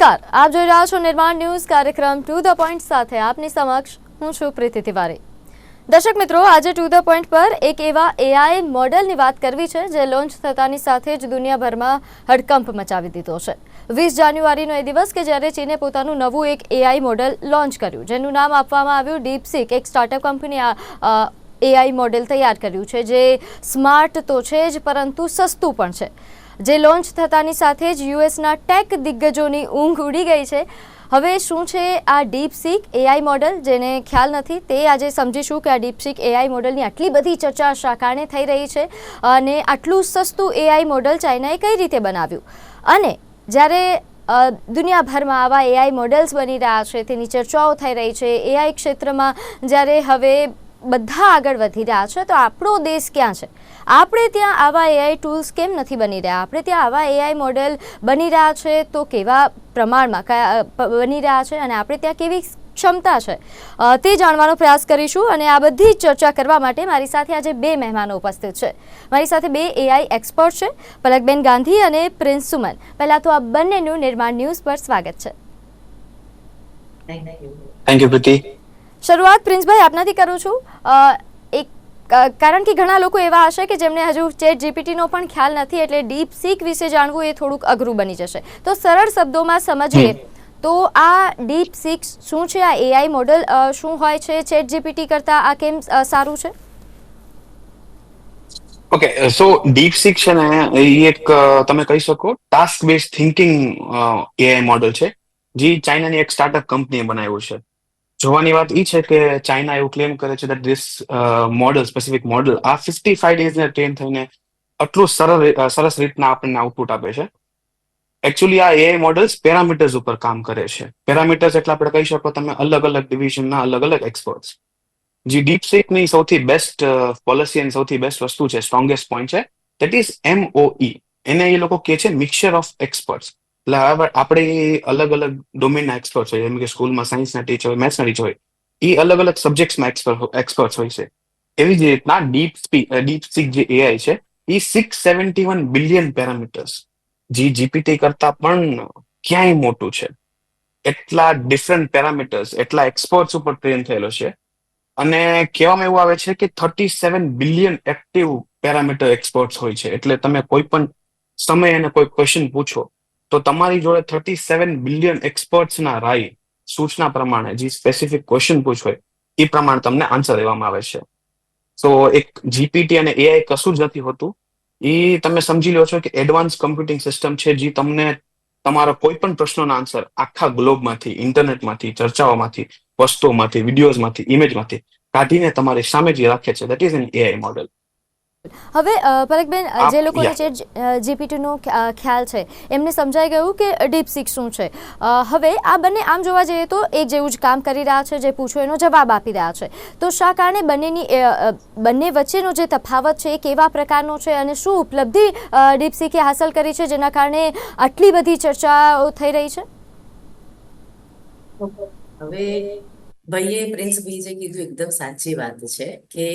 નમસ્કાર. આપ જોઈ રહ્યા છો નિર્માણ ન્યૂઝ કાર્યક્રમ ટુ ધ પોઈન્ટ સાથે આપની સમક્ષ હું છું પ્રીતિ તિવારી. દર્શક મિત્રો, આજે ટુ ધ પોઈન્ટ પર એક એવા એઆઈ મોડેલની વાત કરવી છે જે લોન્ચ થતાની સાથે જ દુનિયાભરમાં હડકંપ મચાવી દીધો છે. વીસ જાન્યુઆરીનો એ દિવસ કે જ્યારે ચીને પોતાનું નવું એક એઆઈ મોડેલ લોન્ચ કર્યું, જેનું નામ આપવામાં આવ્યું ડીપસીક એક સ્ટાર્ટઅપ કંપની એઆઈ મોડેલ તૈયાર કર્યું છે, જે સ્માર્ટ તો છે જ, પરંતુ સસ્તું પણ છે. જે લોન્ચ થતાની સાથે જ યુએસના ટેક દિગ્ગજોની ઊંઘ ઉડી ગઈ છે. હવે શું છે આ ડીપસીક એઆઈ મોડલ? જેને ખ્યાલ નથી, તે આજે સમજીશું કે આ ડીપસીક એઆઈ મોડલની આટલી બધી ચર્ચા શા કારણે થઈ રહી છે અને આટલું સસ્તું એઆઈ મોડલ ચાઇનાએ કઈ રીતે બનાવ્યું? અને જ્યારે દુનિયાભરમાં આવા એઆઈ મોડલ્સ બની રહ્યા છે, તેની ચર્ચાઓ થઈ રહી છે. એઆઈ ક્ષેત્રમાં જ્યારે હવે બધા આગળ વધી રહ્યા છે. તો આપણો દેશ ક્યાં છે? આપણે ત્યાં આવા એઆઈ ટૂલ્સ કેમ નથી બની રહ્યા? આપણે ત્યાં આવા એઆઈ મોડેલ બની રહ્યા છે તો કેવા પ્રમાણમાં કયા બની રહ્યા છે અને આપણે ત્યાં કેવી ક્ષમતા છે? તે જાણવાનો પ્રયાસ કરીશું અને આ બધી જ ચર્ચા કરવા માટે મારી સાથે આજે બે મહેમાનો ઉપસ્થિત છે. મારી સાથે બે એઆઈ એક્સપર્ટ છે, પલકબેન ગાંધી અને પ્રિન્સ સુમન. પહેલાં તો આ બંનેનું નિર્માણ ન્યૂઝ પર સ્વાગત છે. થેન્ક યુ પ્રીતિ શરૂઆત પ્રિન્સભાઈ આપનાથી કરું છું. એક કારણ કે ઘણા લોકો એવા હશે કે જેમને હજુ ચેટ જીપીટીનો પણ ખ્યાલ નથી એટલે ડીપ સીક વિશે જાણવું એ થોડુંક અઘરું બની જશે. તો સરળ શબ્દોમાં સમજીએ તો આ ડીપ સીક શું છે? આ એઆઈ મોડલ શું હોય છે? ચેટ જીપીટી કરતાં આ કેમ સારું છે? ઓકે સો ડીપ સીક છે ને એ એક તમે કહી શકો task base thinking AI model છે જે ચાઇનાની એક સ્ટાર્ટઅપ કંપનીએ બનાવ્યું છે. જોવાની વાત એ છે કે ચાઇના એવું ક્લેમ કરે છે that this model specific model આ ફિફ્ટી ફાઈવ ડેઝને ટ્રેન થઈને આટલું સરળ સરસ રીતના આપણને આઉટપુટ આપે છે. એકચ્યુઅલી આ એઆઈ મોડલ્સ પેરામીટર્સ ઉપર કામ કરે છે. પેરામીટર્સ એટલે આપણે કહી શકો તમે અલગ અલગ ડિવિઝનના અલગ અલગ એક્સપર્ટ્સ જે ડીપસીકની સૌથી બેસ્ટ પોલિસી અને સૌથી બેસ્ટ વસ્તુ છે સ્ટ્રોંગેસ્ટ પોઈન્ટ છે દેટ ઇઝ એમઓઈ એને એ લોકો કહે છે મિક્સચર ઓફ એક્સપર્ટ્સ એટલે હવે આપણે અલગ અલગ ડોમેનના એક્સપર્ટ હોય, જેમ કે સ્કૂલમાં સાયન્સના ટીચર હોય મેથ્સના ટીચર હોય, એ અલગ અલગ સબ્જેક્ટ્સમાં એક્સપર્ટ હોય છે. એવી જ રીતના ડીપ સ્પીક ડીપસીક જે એઆઈ છે, એ six seventy one billion parameters જે જીપીટી કરતા પણ ક્યાંય મોટું છે. એટલા ડિફરન્ટ પેરામીટર્સ એટલા એક્સપર્ટ્સ ઉપર ટ્રેન થયેલો છે. અને કહેવામાં એવું આવે છે કે thirty seven billion active parameter experts હોય છે. એટલે તમે કોઈ પણ સમય અને કોઈ ક્વેશ્ચન પૂછો તો તમારી જોડે થર્ટી સેવન બિલિયન એક્સપર્ટ્સના રાય સૂચના પ્રમાણે જે સ્પેસિફિક ક્વેશ્ચન પૂછવાય, એ પ્રમાણે તમને આન્સર દેવામાં આવે છે. તો એક જીપીટી અને એઆઈ કશું જ નથી હોતું. એ તમે સમજી લો છો કે એડવાન્સ કમ્પ્યુટિંગ સિસ્ટમ છે જે તમને તમારા કોઈ પણ પ્રશ્નોના આન્સર આખા ગ્લોબમાંથી ઇન્ટરનેટમાંથી ચર્ચાઓમાંથી, વસ્તુઓમાંથી વિડીયોઝમાંથી ઇમેજમાંથી કાઢીને તમારી સામે જે રાખે છે. That is an AI model હવે પલકબેન જે લોકોને. ચેટ જીપીટીનો ખ્યાલ છે એમને સમજાઈ ગયું કે ડીપ સિક શું છે? હવે આ બંને આમ જોવા જઈએ તો એક જેવું જ કામ કરી રહ્યા છે જે પૂછો એનો જવાબ આપી રહ્યા છે. તો શા કારણે બંનેની બંને વચ્ચેનો જે તફાવત છે એ કેવા પ્રકારનો છે અને શું ઉપલબ્ધિ ડીપ સિકે હાંસલ કરી છે જેના કારણે આટલી બધી ચર્ચાઓ થઈ રહી છે? હવે ભાઈએ પ્રિન્સભાઈ જે કીધું એકદમ સાચી વાત છે કે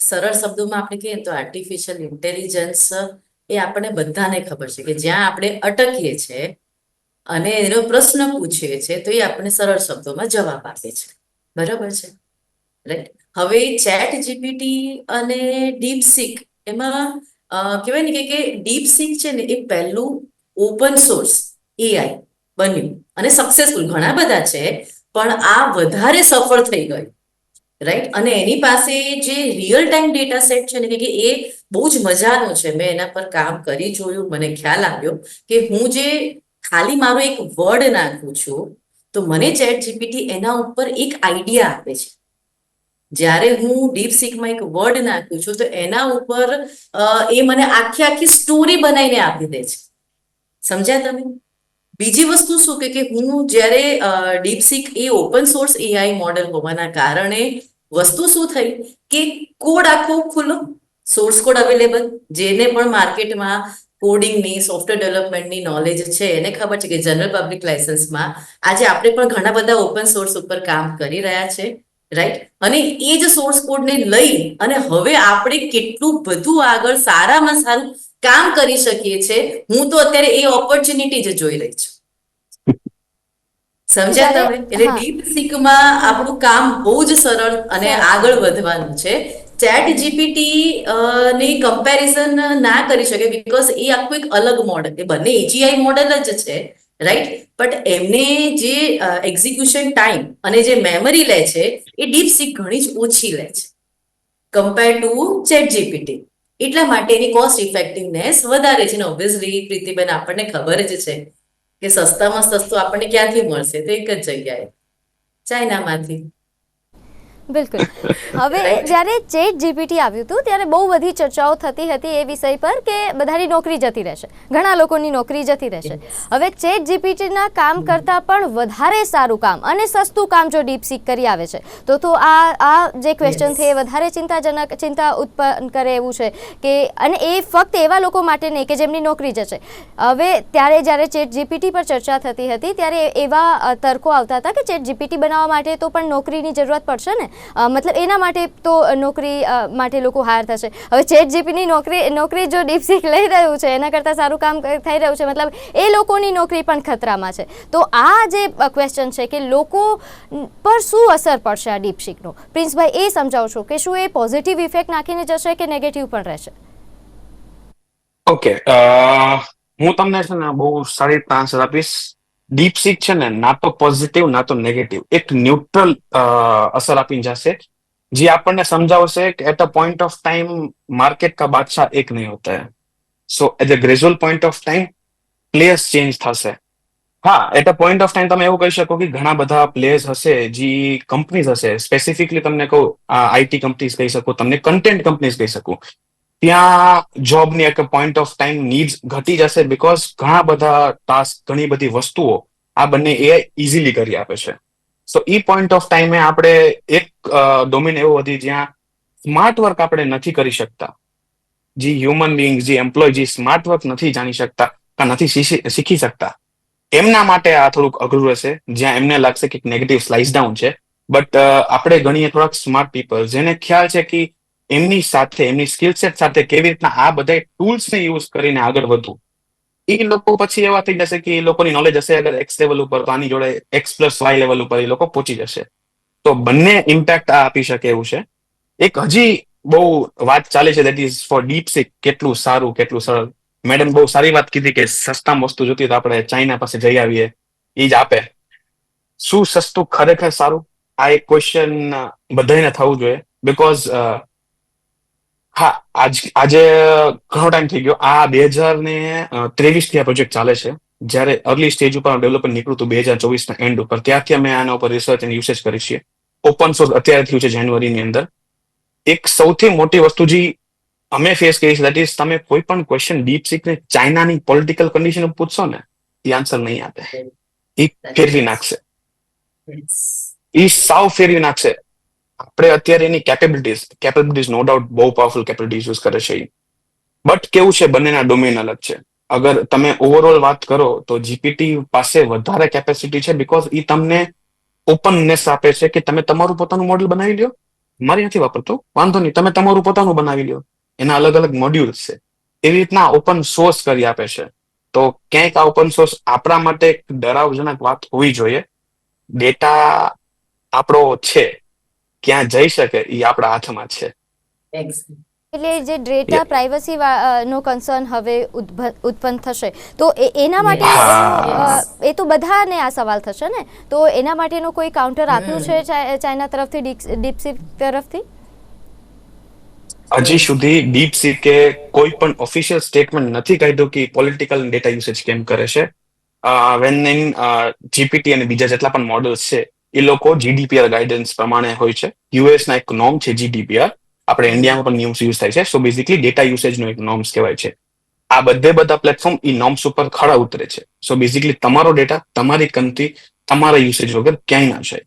સરળ શબ્દોમાં આપણે કહીએ તો આર્ટિફિશિયલ ઇન્ટેલિજન્સ એ આપણે બધાને ખબર છે કે જ્યાં આપણે અટકીએ છીએ અને એનો પ્રશ્ન પૂછીએ છીએ, તો એ આપણે સરળ શબ્દોમાં જવાબ આપે છે. બરાબર છે? રાઈટ હવે ચેટ જીપીટી અને ડીપ ડીપસીક એમાં કહેવાય ને કે ડીપ ડીપસીક છે ને એ પહેલું ઓપન સોર્સ એઆઈ બન્યું અને સક્સેસફુલ ઘણા બધા છે, પણ આ વધારે સફળ થઈ ગયું. રાઈટ અને એની પાસે જે રિયલ ટાઈમ ડેટા સેટ છે ને કે એ બહુ જ મજાનો છે. મેં એના પર કામ કરી જોયું, મને ખ્યાલ આવ્યો કે હું જે ખાલી મારો એક વર્ડ નાખું છું, તો મને ચેટ જીપીટી એના ઉપર એક આઈડિયા આપે છે. જ્યારે હું ડીપ સિકમાં એક વર્ડ નાખું છું, તો એના ઉપર એ મને આખી આખી સ્ટોરી બનાવીને આપી દે છે. સમજ્યા તમે? બીજી વસ્તુ શું કે હું જ્યારે ડીપસીક એ ઓપન સોર્સ એઆઈ મોડેલ હોવાના કારણે વસ્તુ શું થઈ? કે કોડ આખો ખુલ્લો સોર્સ કોડ અવેલેબલ જેને પણ માર્કેટમાં કોડિંગની સોફ્ટવેર ડેવલપમેન્ટની નોલેજ છે, એને ખબર છે કે જનરલ પબ્લિક લાયસન્સમાં આજે આપણે પણ ઘણા બધા ઓપન સોર્સ ઉપર કામ કરી રહ્યા છે રાઈટ અને એ જ સોર્સ કોડને લઈ અને હવે આપણે કેટલું બધું આગળ સારામાં સારું કામ કરી શકીએ છે હું તો અત્યારે એ ઓપોર્ચ્યુનિટી જ જોઈ રહી છું. સમજ્યા તમે? એટલે ડીપ સિકમાં આપણું કામ બહુ જ સરળ અને આગળ વધવાનું છે. ચેટ જીપીટી ની કમ્પેરિઝન ના કરી શકે બીકોઝ એ આખું એક અલગ મોડલ એ બંને એજીઆઈ મોડલ જ છે રાઈટ બટ એમને જે એક્ઝિક્યુશન ટાઈમ અને જે મેમરી લે છે એ ડીપ સિક ઘણી જ ઓછી લે છે કમ્પેર ટુ ચેટ જીપીટી એટલા માટે એની કોસ્ટ ઇફેક્ટિવનેસ વધારે છે ને ઓબ્વિયસલી પ્રીતિબેન આપણને ખબર જ છે. કે સસ્તામાં સસ્તું આપણને ક્યાંથી મળશે? તો એક જ જગ્યાએ. ચાઇનામાંથી. બિલકુલ. હવે જ્યારે ચેટ જીપીટી આવ્યું હતું ત્યારે બહુ બધી ચર્ચાઓ થતી હતી એ વિષય પર કે બધાની નોકરી જતી રહેશે. ઘણા લોકોની નોકરી જતી રહેશે. હવે ચેટ જીપીટીના કામ કરતાં પણ વધારે સારું કામ અને સસ્તું કામ જો ડીપસીક કરી આવે છે. તો તો આ આ જે ક્વેશ્ચન છે એ વધારે ચિંતાજનક ચિંતા ઉત્પન્ન કરે એવું છે કે અને એ ફક્ત એવા લોકો માટે નહીં કે જેમની નોકરી જશે હવે ત્યારે જ્યારે ચેટ જીપીટી પર ચર્ચા થતી હતી ત્યારે એવા તર્કો આવતા હતા કે ચેટ જીપીટી બનાવવા માટે તો પણ નોકરીની જરૂરત પડશે ને? મતલબ એના માટે તો નોકરી માટે લોકો હાર થશે. હવે ચેટ જીપીની નોકરી નોકરી જો ડીપસીક લઈ રહ્યું છે, એના કરતાં સારું કામ થઈ રહ્યું છે, મતલબ એ લોકોની નોકરી પણ ખતરામાં છે. તો આ જે ક્વેશ્ચન છે કે લોકો પર શું અસર પડશે આ ડીપસીકનો પ્રિન્સભાઈ, એ સમજાવશો કે શું એ પોઝિટિવ ઇફેક્ટ નાખીને જશે કે નેગેટિવ પણ રહેશે? ઓકે હું તમને છે ને બહુ સારી આન્સર આપીશ. ડીપ સિક છે ને, ના તો પોઝિટિવ ના તો નેગેટિવ એક ન્યુટ્રલ અસર આપીને જશે. જે આપણને સમજાવશે કે at a point of time market કા બાદશાહ એક નહીં હોતા है so at a gradual point of time players change થશે. હા at a point of time તમે એવું કહી શકો કે ઘણા બધા પ્લેયર્સ હશે, જે કંપનીઝ હશે. સ્પેસિફિકલી તમને કહું આઈટી કંપનીઝ કહી શકો, તમને કન્ટેન્ટ કંપનીઝ કહી શકું. ત્યાં જોબની એક પોઈન્ટ ઓફ ટાઈમ નીડ્સ ઘટી જશે બીકોઝ ઘણા બધા ટાસ્ક ઘણી બધી વસ્તુઓ આ બંને એ ઇઝીલી કરી આપે છે. સો ઈ પોઈન્ટ ઓફ ટાઈમે આપણે એક ડોમેન એવો હતી જ્યાં સ્માર્ટ વર્ક આપણે નથી કરી શકતા. જે હ્યુમન બિંગ જે એમ્પ્લોય જે સ્માર્ટ વર્ક નથી જાણી શકતા કે નથી શીખી શીખી શકતા. એમના માટે આ થોડુંક અઘરું રહેશે. જ્યાં એમને લાગશે કે નેગેટિવ સ્લાઇસ ડાઉન છે. બટ આપણે ગણીએ થોડાક સ્માર્ટ પીપલ જેને ખ્યાલ છે કે એમની સાથે, એમની સ્કિલ સેટ સાથે કેવી રીતના આ બધા ટૂલ્સને યુઝ કરીને આગળ વધવું. એ લોકો પછી એવા થઈ જશે કે એ લોકોની નોલેજ હશે અગર એક્સ લેવલ ઉપર તો આની જોડે એક્સ પ્લસ વાય લેવલ ઉપર એ લોકો પહોંચી જશે. તો બંને ઇમ્પેક્ટ આ આપી શકે એવું છે. એક હજી બહુ વાત ચાલે છે that is for DeepSeek કેટલું સારું, કેટલું સરળ. મેડમ બહુ સારી વાત કીધી કે સસ્તા વસ્તુ જોતી તો આપણે ચાઇના પાસે જઈ આવીએ, એ જ આપે. શું સસ્તું ખરેખર સારું? આ એક ક્વેશ્ચન બધાને થવું જોઈએ. બીકોઝ હા આજ આજે ઘણો ટાઈમ થઈ ગયો. આ બે હજાર ને ત્રેવીસથી આ પ્રોજેક્ટ ચાલે છે. જ્યારે અર્લી સ્ટેજ ઉપર ડેવલપમેન્ટ નીકળ્યું હતું બે હજાર ચોવીસ ના એન્ડ ઉપર. ત્યારથી અમે આના ઉપર રિસર્ચ અને યુસેજ કરી છીએ. ઓપન સોર્સ અત્યારે થયું છે જાન્યુઆરીની અંદર. એક સૌથી મોટી વસ્તુ જે અમે ફેસ કરી છે દેટ ઇઝ તમે કોઈ પણ ક્વેશ્ચન ડીપ સિકને ચાઇનાની પોલિટિકલ કન્ડિશન પૂછશો ને એ આન્સર નહીં આપે. એ ફેરવી નાખશે. એ સાવ ફેરવી નાખશે. આપણે અત્યારે એની કેપેબિલિટીઝ કેપેબિલિટીઝ નો ડાઉટ બહુ પાવરફુલ કેપેબિલિટીઝ યુઝ કરે છે બટ કેવું છે, બંનેના ડોમેન અલગ છે. અગર તમે ઓવરઓલ વાત કરો, તો જીપીટી પાસે વધારે કેપેસિટી છે બીકોઝ એ તમને ઓપનનેસ આપે છે કે તમે તમારું પોતાનું મોડેલ બનાવી લ્યો. મારી નથી વાપરતો, વાંધો નહીં, તમે તમારું પોતાનું બનાવી લ્યો. એના અલગ અલગ મોડ્યુલ્સ છે. એવી રીતના ઓપન સોર્સ કરી આપે છે. તો ક્યાંક આ ઓપન સોર્સ આપણા માટે એક ડરાવજનક વાત હોવી જોઈએ. ડેટા આપણો છે. ક્યાં જઈ શકે એ આપણા હાથમાં છે. એટલે જે ડેટા પ્રાઇવસી નો કન્સર્ન હવે ઉત્પન્ન થશે. તો એના માટે એ તો બધાને આ સવાલ થશે ને? તો એના માટેનો કોઈ કાઉન્ટર આપ્યું છે ચાઇના તરફથી ડીપસી તરફથી? હજી સુધી ડીપ કે કોઈ પણ ઓફિશિયલ સ્ટેટમેન્ટ નથી કાઢ્યું કે પોલિટિકલ ડેટા યુસેજ કેમ કરે છે. વેન ઇન જીપીટી અને બીજા જેટલા પણ મોડલ્સ છે એ લોકો જીડીપીઆર ગાઈડન્સ પ્રમાણે હોય છે. યુએસ ના એક નોર્મ છે જીડીપીઆર આપણે ઇન્ડિયામાં પણ નિયમ્સ યુઝ થાય છે. સો બેઝિકલી ડેટા યુસેજનો એક નોર્મ્સ કહેવાય છે. આ બધે બધા પ્લેટફોર્મ એ નોર્મ્સ ઉપર ખડા ઉતરે છે. સો બેઝિકલી તમારો ડેટા તમારી કંપની તમારા યુસેજ વગર ક્યાંય ના જાય.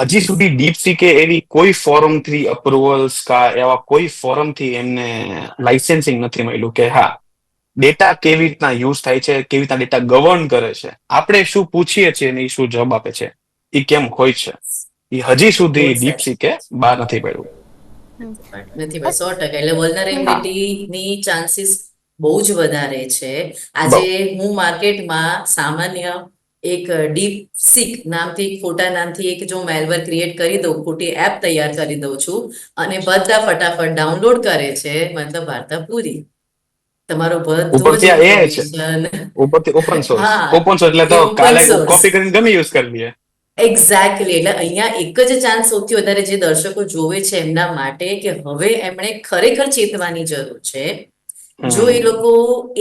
હજી સુધી ડીપ કે એવી કોઈ ફોરમથી અપ્રુવલ્સ કા એવા કોઈ ફોરમથી એમને લાઇસેન્સિંગ નથી મળ્યું કે હા ડેટા કેવી રીતના યુઝ થાય છે, કેવી રીતના ડેટા ગવર્ન કરે છે. આપણે શું પૂછીએ છીએ એની શું જવાબ આપે છે? એ કેમ હોય છે? એ હજી સુધી બહુ ડીપ કે બહાર નથી પડ્યું? નથી ભાઈ સો ટકા. એટલે વલ્નરેબિલિટી ની ચાન્સીસ બહુ જ વધારે છે. આજે હું માર્કેટમાં સામાન્ય એક ડીપ સિક નામથી એક ખોટા નામથી એક જો મેલવેર ક્રિએટ કરી દઉં ખોટી એપ તૈયાર કરી દઉં છું અને બધા ફટાફટ ડાઉનલોડ કરે છે મતલબ વાર્તા પૂરી. તમારો બધો જ આ છે. ઉપરથી ઓપન સોર્સ હા. ઓપન સોર્સ એટલે તો કાલે કોપી કરીને ગમે યુઝ કરી લઈએ. એક્ઝેક્ટલી એટલે અહીંયા એક જ ચાન્સ સૌથી વધારે જે દર્શકો જોવે છે એમના માટે કે હવે એમણે ખરેખર ચેતવાની જરૂર છે. જો એ લોકો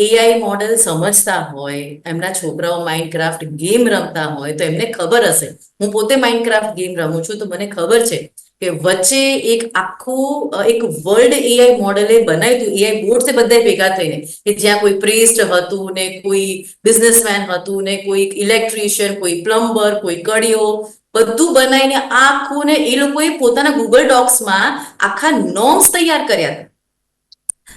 એઆઈ મોડેલ સમજતા હોય એમના છોકરાઓ માઇન્ડક્રાફ્ટ ગેમ રમતા હોય તો એમને ખબર હશે. હું પોતે માઇન્ડક્રાફ્ટ ગેમ રમું છું તો મને ખબર છે કે વચ્ચે એક આખું એક વર્લ્ડ એઆઈ મોડેલે બનાવ્યું હતું. એઆઈ બોર્ડ બધા ભેગા થઈને કે જ્યાં કોઈ પ્રિસ્ટ હતું ને કોઈ બિઝનેસમેન હતું ને કોઈ ઇલેક્ટ્રિશિયન કોઈ પ્લમ્બર કોઈ કડિયો બધું બનાવીને આખું ને એ લોકોએ પોતાના ગૂગલ ડોક્સમાં આખા નોમ્સ તૈયાર કર્યા હતા.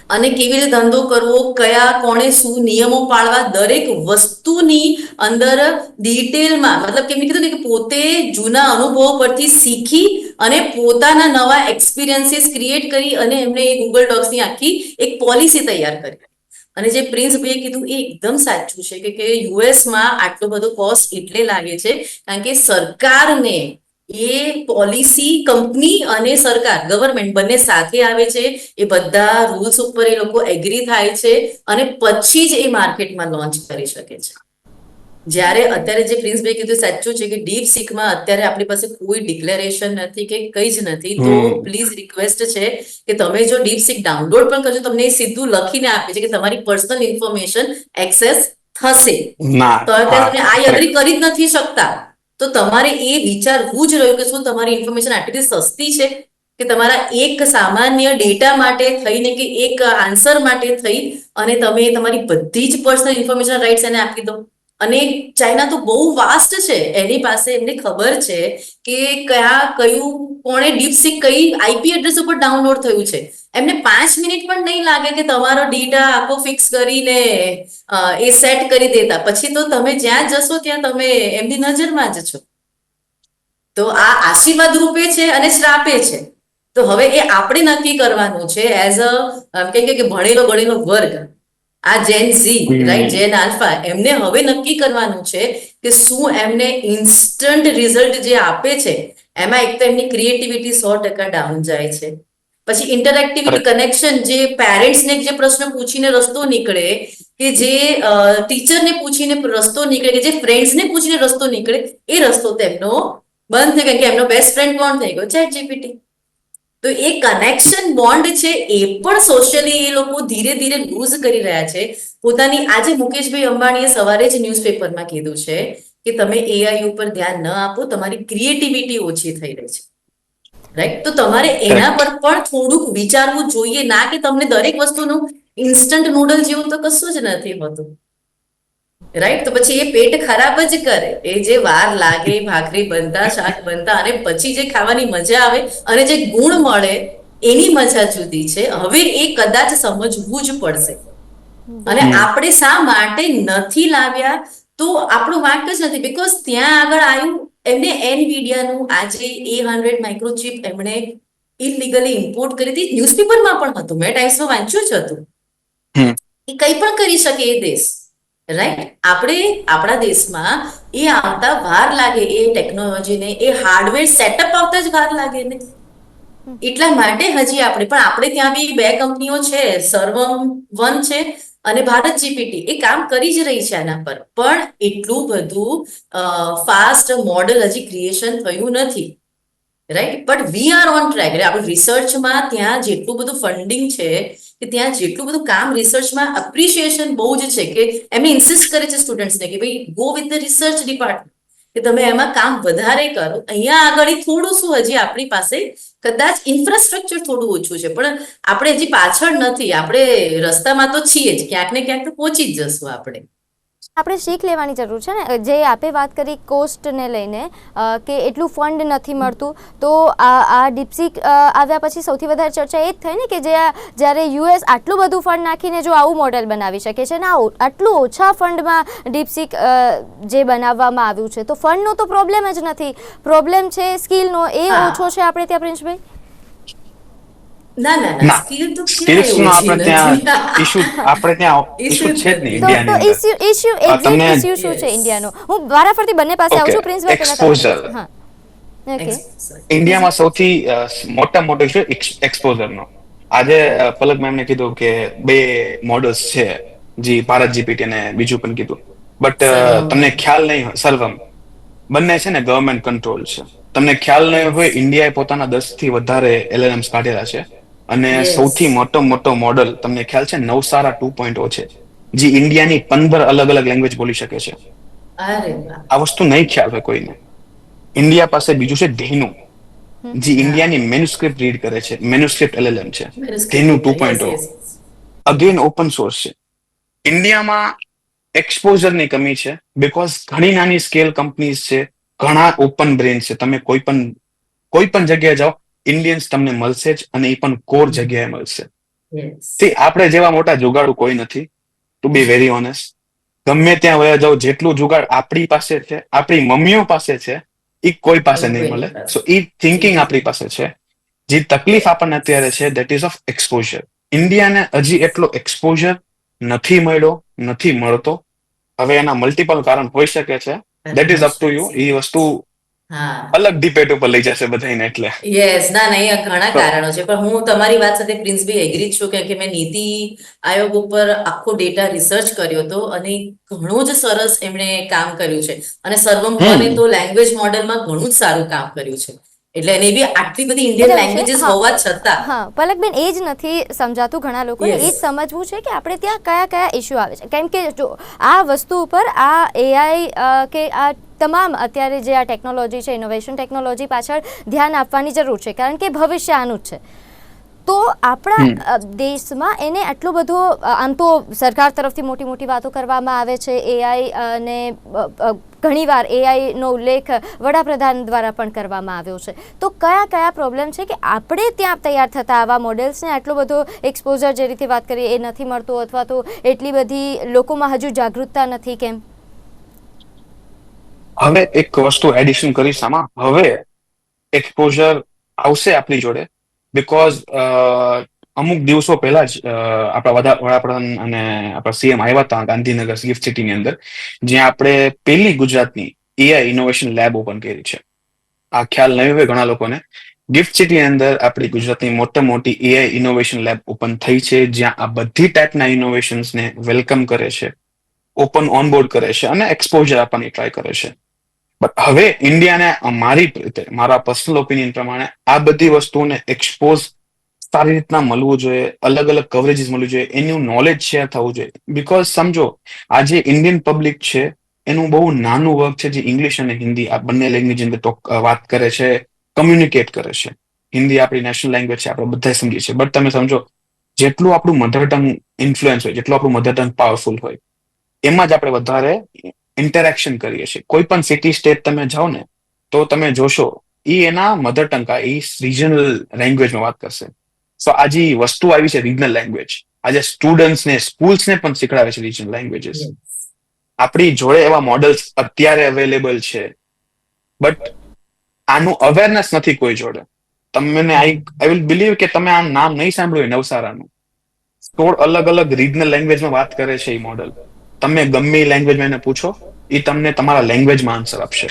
અને કેવી રીતે ધંધો કરવો, કયા, કોણે શું નિયમો પાળવા, દરેક વસ્તુની અંદર ડિટેલમાં મતલબ કે મેં કીધું કે પોતે જૂના અનુભવો પરથી શીખી અને પોતાના નવા એક્સપિરિયન્સીસ ક્રિએટ કરી અને એમણે એ ગૂગલ ડોક્સની આખી એક પોલિસી તૈયાર કરી. અને જે પ્રિન્સ ભાઈએ કીધું એ એકદમ સાચું છે કે કે યુએસમાં આટલો બધો કોસ્ટ એટલે લાગે છે, કારણ કે સરકારને એ પોલિસી કંપની અને સરકાર ગવર્મેન્ટ બંને સાથે આવે છે. એ બધા રૂલ્સ ઉપર એ લોકો એગ્રી થાય છે અને પછી જ એ માર્કેટમાં લોન્ચ કરી શકે છે. જ્યારે અત્યારે જે પ્રિન્સભાઈ કીધું સાચું છે કે ડીપ સિકમાં અત્યારે આપણી પાસે કોઈ ડિક્લેરેશન નથી કે કઈ જ નથી. તો પ્લીઝ રિક્વેસ્ટ છે કે તમે જો ડીપ સિક ડાઉનલોડ પણ કરજો તમને સીધું લખીને આપે છે કે તમારી પર્સનલ ઇન્ફોર્મેશન એક્સેસ થશે. તો તમે આ એગ્રી કરી જ નથી શકતા. તો તમારે એ વિચારવું જ રહ્યું કે શું તમારી ઇન્ફોર્મેશન આટલી સસ્તી છે? કે તમારા એક સામાન્ય ડેટા માટે થઈને કે એક આન્સર માટે થઈ અને તમે તમારી બધી જ પર્સનલ ઇન્ફોર્મેશન રાઇટ્સ એને આપી દો? અને ચાઇના તો બહુ વાસ્ટ છે. એની પાસે એમને ખબર છે કે કયા, કયું, કોણે ડીપસીક કઈ આઈપી એડ્રેસ ઉપર ડાઉનલોડ થયું છે. એમને પાંચ મિનિટ પણ નહીં લાગે કે તમારો ડેટા આખો ફિક્સ કરીને એ સેટ કરી દેતા. પછી તો તમે જ્યાં જશો ત્યાં તમે એમની નજરમાં જ છો. તો આ આશીર્વાદ રૂપે છે અને શ્રાપે છે. તો હવે એ આપણે નક્કી કરવાનું છે એઝ અ કે ભણેલો ગણેલો વર્ગ. આ Gen Z right Gen Alpha એમને હવે નક્કી કરવાનું છે કે શું એમને ઇન્સ્ટન્ટ રિઝલ્ટ જે આપે છે એમાં એક તો એમની ક્રિએટિવિટી સો ટકા ડાઉન જાય છે. પછી ઇન્ટરેક્ટિવિટી કનેક્શન જે પેરેન્ટ્સને જે પ્રશ્ન પૂછીને રસ્તો નીકળે કે જે ટીચરને પૂછીને રસ્તો નીકળે કે જે ફ્રેન્ડ્સને પૂછીને રસ્તો નીકળે એ રસ્તો તેમનો બંધ થઈ ગયો. કે એમનો બેસ્ટ ફ્રેન્ડ કોણ થઈ ગયો? ચેટ જીપીટી તો એ કનેક્શન બોન્ડ છે એ પણ સોશિયલી એ લોકો ધીરે ધીરે લૂઝ કરી રહ્યા છે. પોતાની આજે મુકેશભાઈ અંબાણીએ સવારે જ ન્યૂઝપેપરમાં કીધું છે કે તમે એઆઈ ઉપર ધ્યાન ન આપો તમારી ક્રિએટિવિટી ઓછી થઈ રહી છે. રાઈટ તો તમારે એના પર પણ થોડુંક વિચારવું જોઈએ ના કે તમને દરેક વસ્તુનું ઇન્સ્ટન્ટ નૂડલ જેવું તો કશું જ નથી હોતું. રાઈટ તો પછી એ પેટ ખરાબ જ કરે. એ જે વાર લાગે ભાખરી બનતા શાક બનતા અને પછી જે ખાવાની મજા આવે અને જે ગુણ મળે એની મજા જુદી છે. હવે એ કદાચ સમજવું જ પડશે. અને આપણે શા માટે નથી લાવ્યા? તો આપણો વાંક જ નથી. બીકોઝ ત્યાં આગળ આવ્યું એમને એનવીડિયાનું આજે એ હંડ્રેડ માઇક્રોચિપ એમણે ઇલીગલી ઇમ્પોર્ટ કરી હતી. ન્યૂઝપેપરમાં પણ હતું. મેં ટાઈમ્સમાં વાંચ્યું જ હતું. એ કંઈ પણ કરી શકે એ દેશ. રાઈટ આપણે આપણા દેશમાં એ આવતા વાર લાગે એ ટેકનોલોજીને એ હાર્ડવેર સેટઅપ આવતા જ વાર લાગે ને. એટલા માટે હજી આપણે પણ આપણે ત્યાં બી બે કંપનીઓ છે સર્વમ વન છે અને ભારત જીપીટી એ કામ કરી જ રહી છે આના પર. પણ એટલું બધું ફાસ્ટ મોડલ હજી ક્રિએશન થયું નથી. Right but we are on track એટલે આપણું રિસર્ચમાં ત્યાં જેટલું બધું ફંડિંગ છે કે ત્યાં જેટલું બધું કામ રિસર્ચમાં અપ્રિશિએશન બહુ જ છે કે એમને ઇન્સિસ્ટ કરે છે સ્ટુડન્ટ્સને કે ભાઈ go with the research department કે તમે એમાં કામ વધારે કરો. અહીંયા આગળ થોડું શું હજી આપણી પાસે કદાચ ઇન્ફ્રાસ્ટ્રક્ચર થોડું ઓછું છે. પણ આપણે હજી પાછળ નથી. આપણે રસ્તામાં તો છીએ જ. ક્યાંક ને ક્યાંક તો પહોંચી જ જશું આપણે. આપણે શીખ લેવાની જરૂર છે ને? જે આપે વાત કરી કોસ્ટને લઈને કે એટલું ફંડ નથી મળતું તો આ આ ડીપસીક આવ્યા પછી સૌથી વધારે ચર્ચા એ જ થઈ ને કે જે આ- જ્યારે યુએસ આટલું બધું ફંડ નાખીને જો આવું મોડેલ બનાવી શકે છે ને આ આટલું ઓછા ફંડમાં ડીપસીક જે બનાવવામાં આવ્યું છે તો ફંડનો તો પ્રોબ્લેમ જ નથી. પ્રોબ્લેમ છે સ્કિલનો એ ઓછો છે આપણે ત્યાં પ્રિન્સભાઈ? ના ના. સ્કિલ તો નો આપણે ત્યાં ઇશ્યુ આપણે ત્યાં ઇશ્યુ છે જ નહીં ઇન્ડિયાની તો અંદર. ઇશ્યુ ઇશ્યુ એક્ઝેક્ટ ઇશ્યુ શું છે ઇન્ડિયાનો હું વારાફરતી બંને પાસે આવું છું પ્રિન્સભાઈ પહેલા exposure. હા. ઓકે ઇન્ડિયામાં સૌથી મોટા મોટો ઇશ્યુ એક્સપોઝરનો આજે પલક મેમને કીધું કે બે મોડલ્સ છે જી ભારત જીપીટી અને બીજું પણ કીધું. બટ તમને ખ્યાલ નહીં હોય સર્વમ બંને છે ને ગવર્મેન્ટ કંટ્રોલ છે. તમને ખ્યાલ નહીં હોય ઇન્ડિયાએ પોતાના દસથી વધારે એલએલએમ્સ કાઢેલા છે. અને સૌથી મોટો મોટો મોડલ તમને ખ્યાલ છે નવસારા ટુ પોઈન્ટ ઓ છે જે ઇન્ડિયાની પંદર અલગ અલગ લેંગ્વેજ બોલી શકે છે. આ વસ્તુ નહીં ખ્યાલ હોય કોઈને. ઇન્ડિયા પાસે બીજું છે ધેનુ જે ઇન્ડિયાની મેન્યુસ્ક્રિપ્ટ રીડ કરે છે મેન્યુસ્ક્રિપ્ટ એલએલએમ છે Dhenu two point yes. Again open source છે. ઇન્ડિયામાં એક્સપોઝરની કમી છે બીકોઝ ઘણી નાની સ્કેલ કંપનીઝ છે ઘણા ઓપન બ્રેન છે તમે કોઈ પણ કોઈ પણ જગ્યાએ જાઓ ઇન્ડિયન્સ તમને મળશે જ અને એ પણ કોર જગ્યાએ મળશે. તે આપણે જેવા મોટા જુગાડુ કોઈ નથી ટુ બી વેરી ઓનેસ્ટ ગમે ત્યાં વયા જાઓ જેટલું જુગાડ આપણી પાસે છે આપણી મમ્મીઓ પાસે છે એ કોઈ પાસે નહીં મળે. સો એ થિંકિંગ આપણી પાસે છે. જે તકલીફ આપણને અત્યારે છે દેટ ઇઝ ઓફ એક્સપોઝર ઇન્ડિયાને હજી એટલો એક્સપોઝર નથી મળ્યો નથી મળતો. હવે એના મલ્ટિપલ કારણ હોઈ શકે છે. That is up to you એ વસ્તુ હા. અલગ ડિબેટ ઉપર લઈ જશે બધાને એટલે. યસ ના ના અહીંયા ઘણા કારણો છે. પણ હું તમારી વાત સાથે પ્રિન્સભાઈ એગ્રી છું કે કે મેં નીતિ આયોગ ઉપર આખો ડેટા રિસર્ચ કર્યો હતો અને ઘણું જ સરસ એમણે કામ કર્યું છે. અને સર્વમ. તો લેંગ્વેજ મોડેલમાં ઘણું જ સારું કામ કર્યું છે. એટલે એને બી આટલી બધી ઇન્ડિયન લેંગ્વેજીસ હોવા છતાં. હા પલકબેન એ જ નથી સમજાતું ઘણા લોકોને. એ જ સમજવું છે કે આપણે ત્યાં કયા કયા ઇશ્યુ આવે છે. કેમ કે જો આ વસ્તુ ઉપર આ એઆઈ કે આ તમામ અત્યારે જે આ ટેકનોલોજી છે ઇનોવેશન ટેકનોલોજી પાછળ ધ્યાન આપવાની જરૂર છે. કારણ કે ભવિષ્ય આનું જ છે. તો આપણા દેશમાં એને આટલો બધો આમ તો સરકાર તરફથી મોટી મોટી વાતો કરવામાં આવે છે એઆઈ અને ઘણી વાર ઘણીવાર એઆઈનો ઉલ્લેખ વડાપ્રધાન દ્વારા પણ કરવામાં આવ્યો છે. તો કયા કયા પ્રોબ્લેમ છે કે આપણે ત્યાં તૈયાર થતા આવા મોડેલ્સને આટલો બધો એક્સપોઝર જે રીતે વાત કરીએ એ નથી મળતો અથવા તો એટલી બધી લોકોમાં હજુ જાગૃતતા નથી કેમ? હવે એક વસ્તુ એડિશન કરીશ આમાં. હવે એક્સપોઝર આવશે આપણી જોડે. બીકોઝ અમુક દિવસો પહેલા જ આપણા વડા, વડાપ્રધાન અને આપણા સીએમ આવ્યા હતા ગાંધીનગર ગિફ્ટ સિટીની અંદર, જ્યાં આપણે પહેલી ગુજરાતની એઆઈ ઇનોવેશન લેબ ઓપન કરી છે. આ ખ્યાલ નહીં હોય ઘણા લોકોને. ગિફ્ટ સિટીની અંદર આપણી ગુજરાતની મોટા મોટી એઆઈ ઇનોવેશન લેબ ઓપન થઈ છે, જ્યાં આ બધી ટાઈપના ઇનોવેશન્સને વેલકમ કરે છે ઓપન ઓનબોર્ડ કરે છે અને એક્સપોઝર આપવાની ટ્રાય કરે છે. બટ હવે ઇન્ડિયાને મારી રીતે મારા પર્સનલ ઓપિનિયન પ્રમાણે આ બધી વસ્તુઓને એક્સપોઝ સારી રીતના મળવું જોઈએ, અલગ અલગ કવરેજીસ મળવું જોઈએ, એનું નોલેજ શેર થવું જોઈએ. બીકોઝ સમજો આજે ઇન્ડિયન પબ્લિક છે, એનું બહુ નાનું વર્ક છે જે ઇંગ્લિશ અને હિન્દી આ બંને લેંગ્વેજ અંદર વાત કરે છે કમ્યુનિકેટ કરે છે. હિન્દી આપણી નેશનલ લેંગ્વેજ છે, આપણે બધા સમજીએ છીએ. બટ તમે સમજો, જેટલું આપણું મધર ટંગ ઇન્ફ્લુઅન્સ હોય, જેટલું આપણું મધર ટંગ પાવરફુલ હોય, એમાં જ આપણે વધારે ઇન્ટરેક્શન કરીએ છીએ. કોઈ પણ સિટી સ્ટેટ તમે જાઓ ને તો તમે જોશો એ એના મધર ટંકા એ રિજનલ લેંગ્વેજમાં વાત કરશે. સો આજે જે વસ્તુ આવી છે રિજનલ લેંગ્વેજ આજે સ્ટુડન્ટ્સ ને સ્કૂલ્સ ને પણ શીખડાવે છે રિજનલ લેંગ્વેજીસ આપણી જોડે એવા મોડલ્સ અત્યારે અવેલેબલ છે. બટ આનું અવેરનેસ નથી કોઈ જોડે. તમને આઈ આઈ વિલ બિલીવ કે તમે આ નામ નહીં સાંભળ્યું નવસારાનું. સોળ અલગ અલગ રિજનલ લેંગ્વેજમાં વાત કરે છે એ મોડલ તમે ગમે લેંગ્વેજમાં એને પૂછો એ તમને તમારા લેંગ્વેજમાં આન્સર આપશે.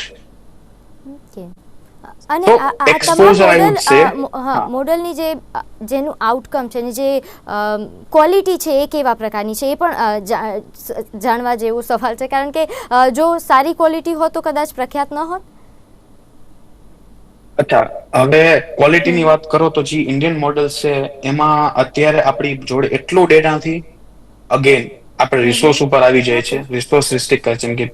અને આ તમામ મોડલ. મોડલની જે જેનું આઉટકમ છે જે ક્વોલિટી છે એ કેવા પ્રકારની છે એ પણ જાણવા જેવો સવાલ છે. કારણ કે જો સારી ક્વોલિટી હોત તો કદાચ પ્રખ્યાત ન હોત? અચ્છા હવે ક્વોલિટીની વાત કરો તો જે ઇન્ડિયન મોડલ છે એમાં અત્યારે આપણી જોડે એટલો ડેટા નથી. અગેન આપણે રિસોર્સ ઉપર આવી જાય છે. રિસોર્સ રિસ્ટ્રિક્ટ જેમ કે.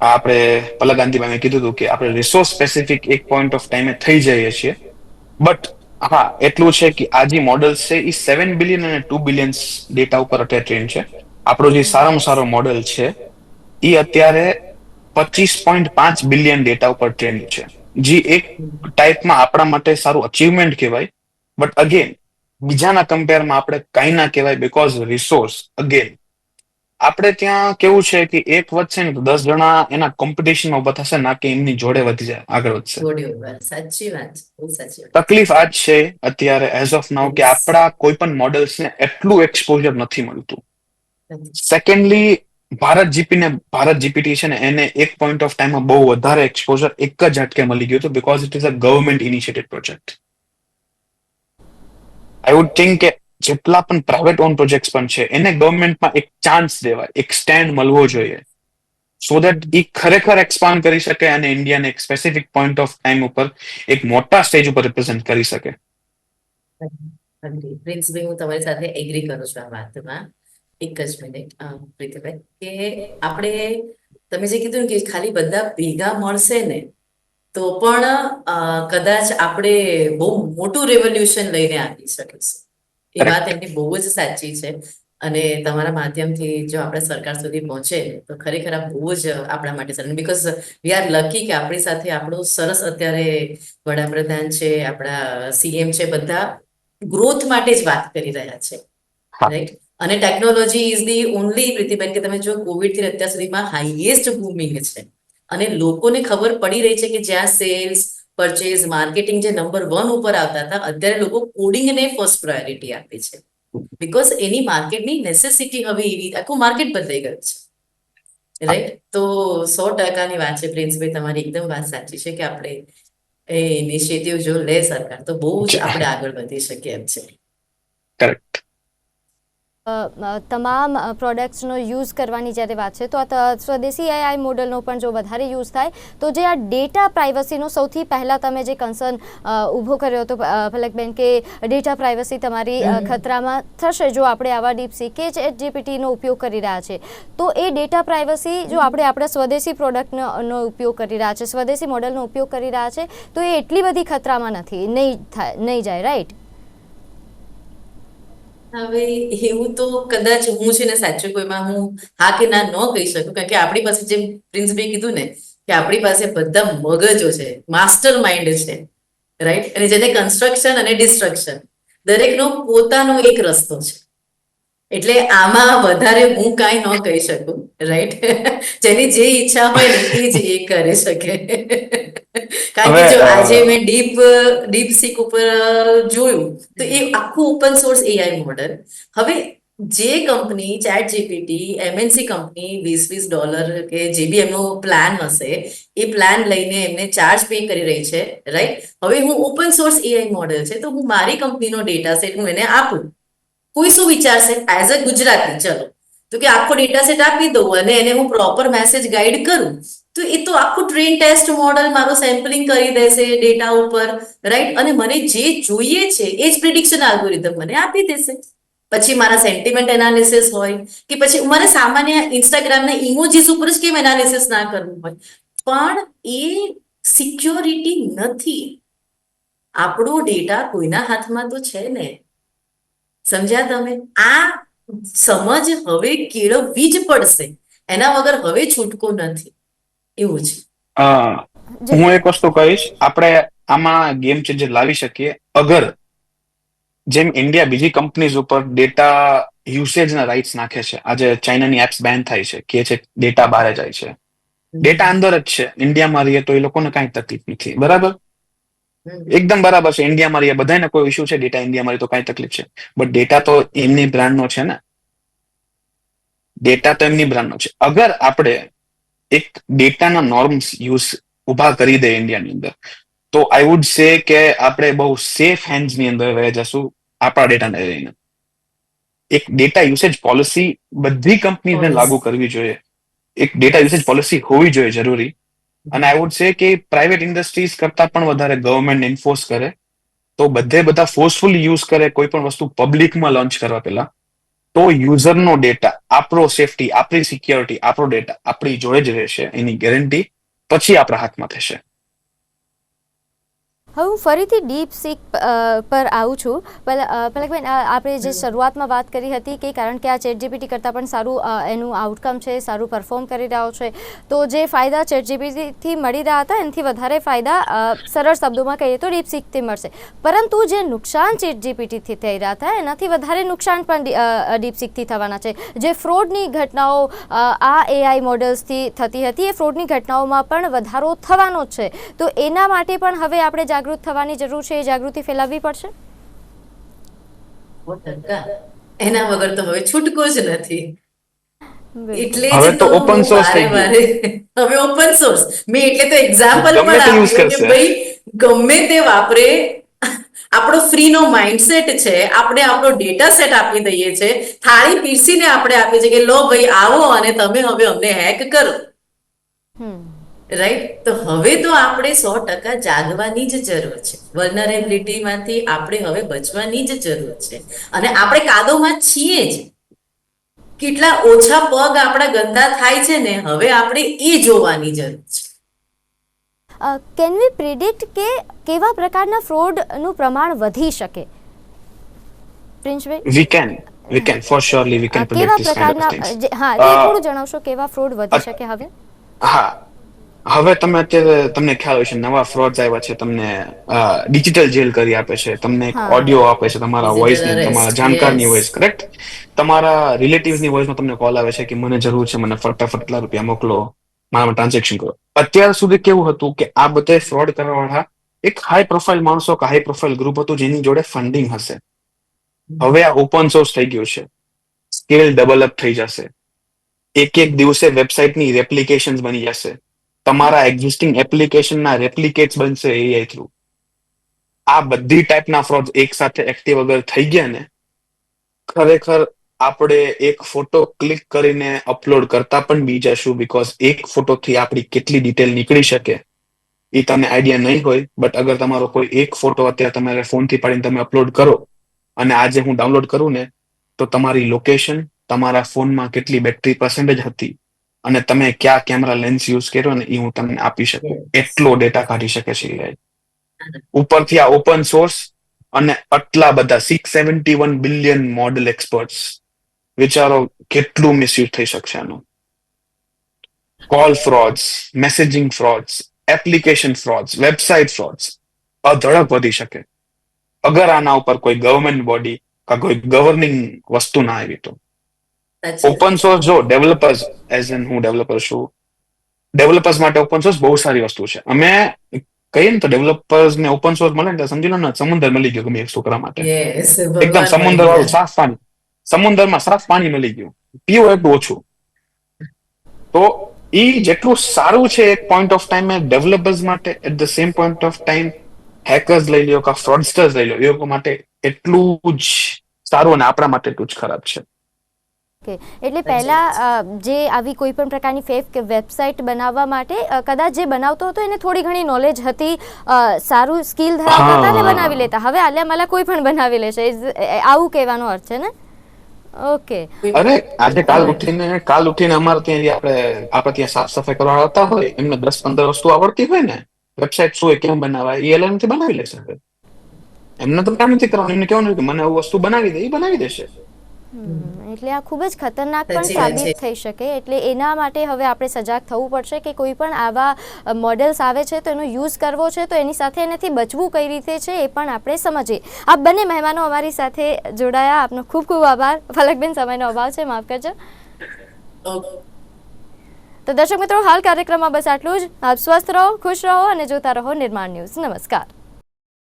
આપણે પલક ગાંધીભાઈ કીધું હતું કે આપણે રિસોર્સ સ્પેસિફિક એક પોઈન્ટ ઓફ ટાઈમે થઈ જઈએ છીએ. બટ હા એટલું છે કે આ જે મોડલ છે એ સેવન બિલિયન અને ટુ બિલિયન ડેટા ઉપર અત્યારે ટ્રેન છે. આપણો જે સારામાં સારો મોડલ છે એ અત્યારે પચીસ પોઈન્ટ પાંચ બિલિયન ડેટા ઉપર ટ્રેન છે. જે એક ટાઈપમાં આપણા માટે સારું અચીવમેન્ટ કહેવાય. બટ અગેન બીજાના કમ્પેરમાં આપણે કાંઈ ના કહેવાય બિકોઝ રિસોર્સ અગેન આપણે ત્યાં કેવું છે કે એક વધશે ને તો દસ જણા એના કોમ્પિટિશનમાં ઊભા થશે ના કે એમની જોડે વધી જાય આગળ વધશે. સાચી વાત સાચી તકલીફ આ જ છે અત્યારે એઝ ઓફ નાઉ કે આપણા કોઈ પણ મોડલ્સ ને એટલું એક્સપોઝર નથી મળતું. સેકન્ડલી ભારત જીપી ને ભારત જીપીટી છે ને એને એક પોઈન્ટ ઓફ ટાઈમમાં બહુ વધારે એક્સપોઝર એક જ ઝટકે મળી ગયું હતું because it is a government initiated project I would think કે જેટલા પણ પ્રાઇવેટ ઓન પ્રોજેક્ટ પણ છે, એને ગવર્મેન્ટમાં એક ચાન્સ દેવાય, એક સ્ટેન્ડ મળવો જોઈએ. સો દેટ એ ખરેખર એક્સપાન્ડ કરી શકે અને ઇન્ડિયાને એક સ્પેસિફિક પોઈન્ટ ઓફ ટાઈમ ઉપર એક મોટા સ્ટેજ ઉપર રિપ્રેઝન્ટ કરી શકે. પ્રિન્સભાઈ હું તમારી સાથે એગ્રી કરું છું આ વાતમાં. એક જ મિનિટ પ્રીતિભાઈ, કે આપણે, તમે જે કીધું કે ખાલી બધા ભેગા મળશે ને, તો પણ કદાચ આપણે બહુ મોટું રેવોલ્યુશન લઈને આવી શકીશું. એ વાત એમની બહુ જ સાચી છે. અને તમારા માધ્યમથી જો આપણે સરકાર સુધી પહોંચે તો ખરેખર આ બહુ જ આપણા માટે sir. Because we are lucky કે આપણી સાથે આપણું સરસ અત્યારે વડાપ્રધાન છે આપણા સીએમ છે બધા ગ્રોથ માટે જ વાત કરી રહ્યા છે. રાઈટ અને ટેકનોલોજી ઇઝ ધી ઓનલી પ્રીતિબેન કે તમે જો કોવિડથી અત્યાર સુધીમાં હાઈએસ્ટ બૂમિંગ છે. અને લોકોને ખબર પડી રહી છે કે જ્યાં સેલ્સ પરચેઝ માર્કેટિંગ જે નંબર વન ઉપર આવતા હતા, અત્યારે લોકો કોડિંગને ફર્સ્ટ પ્રાયોરિટી આપે છે. બીકોઝ એની માર્કેટની નેસેસિટી હવે એવી, આખું માર્કેટ બદલાઈ ગયું છે. રાઈટ તો સો ટકાની વાત છે પ્રિન્સભાઈ તમારી એકદમ વાત સાચી છે કે આપણે એ ઇનિશિયેટિવ જો લે સરકાર, તો બહુ જ આપણે આગળ વધી શકીએ એમ છે. કરેક્ટ તમામ પ્રોડક્ટ્સનો યુઝ કરવાની જ્યારે વાત છે તો આ સ્વદેશી એઆઈ મોડલનો પણ જો વધારે યુઝ થાય તો જે આ ડેટા પ્રાઇવસીનો સૌથી પહેલાં તમે જે કન્સર્ન ઊભો કર્યો હતો ફલકબેન કે ડેટા પ્રાઇવસી તમારી ખતરામાં થશે જો આપણે આવા ડીપસી કે એચ જીપીટીનો ઉપયોગ કરી રહ્યા છે તો એ ડેટા પ્રાઇવસી જો આપણે આપણા સ્વદેશી પ્રોડક્ટનો ઉપયોગ કરી રહ્યા છે સ્વદેશી મોડલનો ઉપયોગ કરી રહ્યા છે તો એ એટલી બધી ખતરામાં નથી નહીં થાય નહીં જાય રાઈટ હવે એવું તો કદાચ હું છે ને સાચું કોઈમાં હું હા કે ના ન કહી શકું, કારણ કે આપણી પાસે જેમ પ્રિન્સભાઈ કીધું ને કે આપણી પાસે બધા મગજો છે, માસ્ટર માઇન્ડ છે રાઈટ અને જેને કન્સ્ટ્રક્શન અને ડિસ્ટ્રક્શન દરેકનો પોતાનો એક રસ્તો છે. એટલે આમાં વધારે હું કાંઈ ન કહી શકું રાઈટ જેની જે ઈચ્છા હોય એ જ એ કરી શકે. કારણ કે જો આજે મેં ડીપ ડીપ સીક ઉપર જોયું તો એ આખું ઓપન સોર્સ એઆઈ મોડલ હવે જે company ChatGPT MNC company વીસ વીસ ડોલર કે જે બી એમનો પ્લાન હશે એ પ્લાન લઈને એમને ચાર્જ પે કરી રહી છે રાઈટ હવે હું ઓપન સોર્સ એઆઈ મોડેલ છે તો હું મારી કંપનીનો ડેટા સેટ હું એને આપું. કોઈ શું વિચારશે? એઝ અ ગુજરાતી, ચલો. તો કે આખો ડેટા સેટ આપી દઉં અને એને હું પ્રોપર મેસેજ ગાઈડ કરું, તો એ તો આખું ટ્રેન ટેસ્ટ મોડલ મારું સેમ્પલિંગ કરી દેશે ડેટા ઉપર રાઈટ અને મને જે જોઈએ છે, એ જ પ્રિડિક્શન આલ્ગોરિધમ મને આપી દેશે. પછી મારા સેન્ટિમેન્ટ એનાલિસિસ હોય, કે પછી મારે સામાન્ય ઇન્સ્ટાગ્રામના ઇમોજીસ ઉપર જ કેમ એનાલિસિસ ના કરવું હોય? પણ એ સિક્યોરિટી નથી. આપણો ડેટા કોઈના હાથમાં તો છે ને. સમજ્યા તમે? આ સમજ હવે કેળવવી જ પડશે. એના વગર હવે છૂટકો નથી. એવું છે. હું એક વસ્તુ કહીશ. આપણે આમાં ગેમ ચેન્જર લાવી શકીએ. અગર જેમ ઇન્ડિયા બીજી કંપનીઝ ઉપર ડેટા યુસેજના રાઇટ્સ નાખે છે. આજે ચાઇનાની એપ્સ બેન થાય છે. કે છે ડેટા બહાર જાય છે. ડેટા અંદર જ છે. ઇન્ડિયામાં રહીએ તો એ લોકોને કાંઈ તકલીફ નથી. બરાબર. એકદમ બરાબર છે. ઇન્ડિયા મારી બધાને કોઈ ઇશ્યુ છે? ડેટા ઇન્ડિયા મારી તો કઈ તકલીફ છે. બટ ડેટા તો એમની બ્રાન્ડનો છે ને? ડેટા તો એમની બ્રાન્ડનો છે. અગર આપણે એક ડેટાના નોર્મ્સ યુઝ ઊભા કરી દે ઇન્ડિયાની અંદર તો આઈ વુડ સે કે આપણે બહુ સેફ હેન્ડ્સની અંદર રહી જશું આપણા ડેટાને લઈને. એક ડેટા યુસેજ પોલિસી બધી કંપનીને લાગુ કરવી જોઈએ. એક ડેટા યુસેજ પોલિસી હોવી જોઈએ જરૂરી. અને આઈ વુડ સે કે પ્રાઇવેટ ઇન્ડસ્ટ્રીઝ કરતા પણ વધારે ગવર્મેન્ટ એન્ફોર્સ કરે. તો બધે બધા ફોર્સફુલી યુઝ કરે, કોઈ પણ વસ્તુ પબ્લિકમાં લોન્ચ કરવા પહેલા. તો યુઝરનો ડેટા આપણો સેફટી આપણી સિક્યોરિટી આપણો ડેટા આપણી જોડે જ રહેશે, એની ગેરંટી પછી આપણા હાથમાં થશે. હવે હું ફરીથી ડીપ સીક પર આવું છું. પલકબેન આપણે જે શરૂઆતમાં વાત કરી હતી કે કારણ કે આ ચેટ જીપીટી કરતાં પણ સારું એનું આઉટકમ છે સારું પરફોર્મ કરી રહ્યો છે તો જે ફાયદા ચેટ જીપીટીથી મળી રહ્યા હતા એનાથી વધારે ફાયદા સરળ શબ્દોમાં કહીએ તો ડીપ સીકથી મળશે. પરંતુ જે નુકસાન ચેટ જીપીટીથી થઈ રહ્યા હતા એનાથી વધારે નુકસાન પણ ડીપ સીકથી થવાના છે. જે ફ્રોડની ઘટનાઓ આ એઆઈ મોડલ્સથી થતી હતી એ ફ્રોડની ઘટનાઓમાં પણ વધારો થવાનો જ છે. તો એના માટે પણ હવે આપણે જાગૃત થવાની જરૂર છે એ જાગૃતિ ફેલાવવી પડશે? એના વગર તો હવે છૂટકો જ નથી. એટલે હવે તો ઓપન સોર્સ થઈ વારે. હવે ઓપન સોર્સ મેં એટલે તો એક્ઝામ્પલ પણ આપ્યું કે ભાઈ ગમે તે વાપરે આપણો ફ્રીનો માઇન્ડસેટ છે આપણે આપણો ડેટા સેટ આપી દઈએ છે થાળી પીરસીને આપણે આપીએ છીએ કે લો ભાઈ આવો અને તમે હવે અમને હેક કરો. હમ. રાઈટ તો હવે તો આપણે સો ટકા જાગવાની જ જરૂર છે. વલ્નરેબિલિટીમાંથી આપણે હવે બચવાની જ જરૂર છે. અને આપણે કાદવમાં છીએ જ. કેટલા ઓછા પગ આપણા ગંદા થાય છે ને હવે આપણે એ જોવાની જરૂર છે. કેન વી પ્રિડિક્ટ કે કેવા પ્રકારના ફ્રોડનું પ્રમાણ વધી શકે? Princebhai? We can we can for surely we can કેવા પ્રિડિક્ટ કેવા પ્રકારના હા એ થોડું જણાવશો કેવા ફ્રોડ વધી શકે હવે? હા. હવે તમે અત્યારે તમને ખ્યાલ હોય છે નવા ફ્રોડ્સ આવ્યા છે તમને ડિજિટલ જેલ કરી આપે છે તમને એક ઓડિયો આપે છે તમારા વોઇસની તમારા જાણકારની. વોઇસ કરેક્ટ તમારા રિલેટિવ્સની વોઇસમાં તમને કોલ આવે છે કે મને જરૂર છે મને ફટાફટ રૂપિયા મોકલો મારામાં ટ્રાન્ઝેક્શન કરો. અત્યાર સુધી કેવું હતું કે આ બધે ફ્રોડ કરવાવાળા એક હાઈ પ્રોફાઇલ માણસો કે હાઈ પ્રોફાઇલ ગ્રુપ હતું જેની જોડે ફંડિંગ હશે. હવે આ ઓપન સોર્સ થઈ ગયું છે. સ્કેલ ડેવલપ થઈ જશે. એક એક દિવસે વેબસાઇટની રેપ્લિકેશન બની જશે. તમારા એક્ઝિસ્ટિંગ એપ્લિકેશનના રેપ્લિકેટ્સ બનશે એઆઈ થ્રુ આ બધી ટાઈપના ફ્રોડ એક સાથે એક્ટિવ અગર થઈ ગયા ને, ખરેખર આપણે એક ફોટો ક્લિક કરીને અપલોડ કરતા પણ બી જશું બીકોઝ એક ફોટોથી આપણી કેટલી ડિટેલ નીકળી શકે, એ તમને આઈડિયા નહીં હોય બટ અગર તમારો કોઈ એક ફોટો અત્યારે તમારે ફોનથી પાડીને તમે અપલોડ કરો, અને આજે હું ડાઉનલોડ કરું ને, તો તમારી લોકેશન તમારા ફોનમાં કેટલી બેટરી પર્સન્ટેજ હતી અને તમે કયા કેમેરા લેન્સ યુઝ કર્યો ને એ હું તમને આપી શકું. એટલો ડેટા કાઢી શકે છે એઆઈ ઉપરથી આ ઓપન સોર્સ અને આટલા બધા six seventy one billion model experts વિચારો કેટલું મિસયુઝ થઈ શકશે આનું. Call frauds messaging frauds application frauds website frauds અધડક વધી શકે. અગર આના ઉપર કોઈ ગવર્મેન્ટ બોડી કા કોઈ ગવર્નિંગ વસ્તુ ના આવી તો. ઓપન સોર્સ જો ડેવલપર્સ એઝ એન હું ડેવલપર છું ડેવલપર્સ માટે ઓપન સોર્સ બહુ સારી વસ્તુ છે. અમે કહીએ ને તો ડેવલપર્સ ને ઓપન સોર્સ મળે ને સમજી લો ને સમુદ્ર મળી ગયો ગમે એક છોકરા માટે. એકદમ સમુદ્ર વાળું સાફ પાણી સમુદ્રમાં સાફ પાણી મળી ગયું. પીવો એટલું ઓછું. તો એ જેટલું સારું છે એક પોઈન્ટ ઓફ ટાઈમે ડેવલપર્સ માટે at the same point of time hackers લઈ લ્યો કા ફ્રોડસ્ટર્સ લઈ લો એ લોકો માટે એટલું જ સારું અને આપણા માટે એટલું જ ખરાબ છે. ઓકે. એટલે પહેલા જે આવી કોઈ પણ પ્રકારની ફેક વેબસાઇટ બનાવવા માટે કદાચ જે બનાવતો હતો એને થોડી ઘણી નોલેજ હતી સારું સ્કિલ ધરાવતા હતા ને બનાવી લેતા. હવે આલ્યા મલા કોઈ પણ બનાવી લેશે આવું કહેવાનો અર્થ છે ને? ઓકે. અરે આજે કાલ ઉઠીને કાલ ઉઠીને અમારે ત્યાં આપણે આપણે ત્યાં સાફ સફાઈ કરવા આવતા હોય એમને દસ પંદર વસ્તુ આવડતી હોય ને વેબસાઇટ શું હોય કેમ બનાવાય એ એલએમથી બનાવી લેશે એમને તો કામ નથી કરવાનું. એમને કેવું કે મને આવું વસ્તુ બનાવી દે એ બનાવી દેશે. એટલે આ ખૂબ જ ખતરનાક પણ સાબિત થઈ શકે. એટલે એના માટે હવે આપણે સજાગ થવું પડશે કે કોઈ પણ આવા મોડેલ્સ આવે છે તો એનો યુઝ કરવો છે તો એની સાથે એનાથી બચવું કઈ રીતે છે એ પણ આપણે સમજીએ. આપ બંને મહેમાનો અમારી સાથે જોડાયા. આપનો ખૂબ ખૂબ આભાર. ફલકબેન સમયનો અભાવ છે. માફ કરજો. તો દર્શક મિત્રો હાલ કાર્યક્રમમાં બસ આટલું જ. આપ સ્વસ્થ રહો ખુશ રહો અને જોતા રહો નિર્માણ ન્યૂઝ. નમસ્કાર.